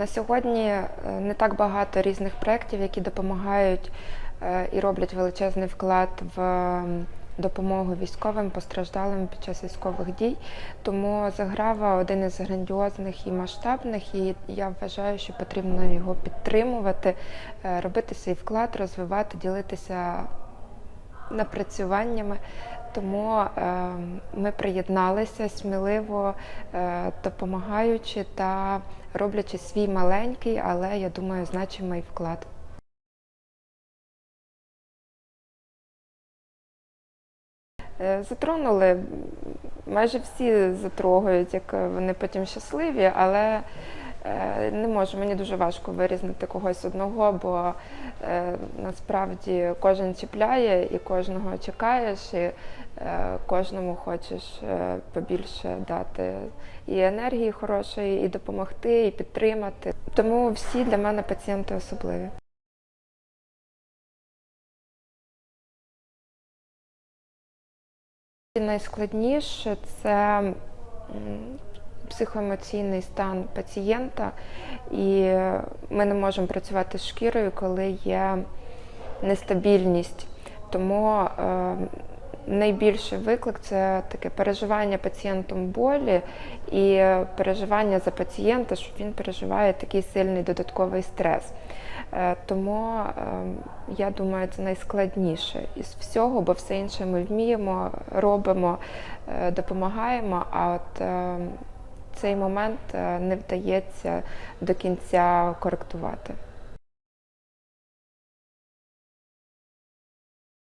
На сьогодні е, не так багато різних проєктів, які допомагають е, і роблять величезний вклад в допомогу військовим постраждалим під час військових дій. Тому Заграва один із грандіозних і масштабних, і я вважаю, що потрібно його підтримувати, е, робити свій вклад, розвивати, ділитися напрацюваннями. Тому е, ми приєдналися сміливо, е, допомагаючи та роблячи свій маленький, але я думаю, значимий вклад. Е, Затронули, майже всі затрогають, як вони потім щасливі, але не можу, мені дуже важко вирізнити когось одного, бо е, насправді кожен чіпляє і кожного чекаєш, і е, кожному хочеш е, побільше дати і енергії хорошої, і допомогти, і підтримати. Тому всі для мене пацієнти особливі. Найскладніше це психоемоційний стан пацієнта, і ми не можемо працювати з шкірою, коли є нестабільність. Тому е, найбільший виклик це таке переживання пацієнтом болі і переживання за пацієнта, що він переживає такий сильний додатковий стрес. Е, Тому е, я думаю, це найскладніше із всього, бо все інше ми вміємо, робимо, допомагаємо. А от цей момент е, не вдається до кінця коректувати.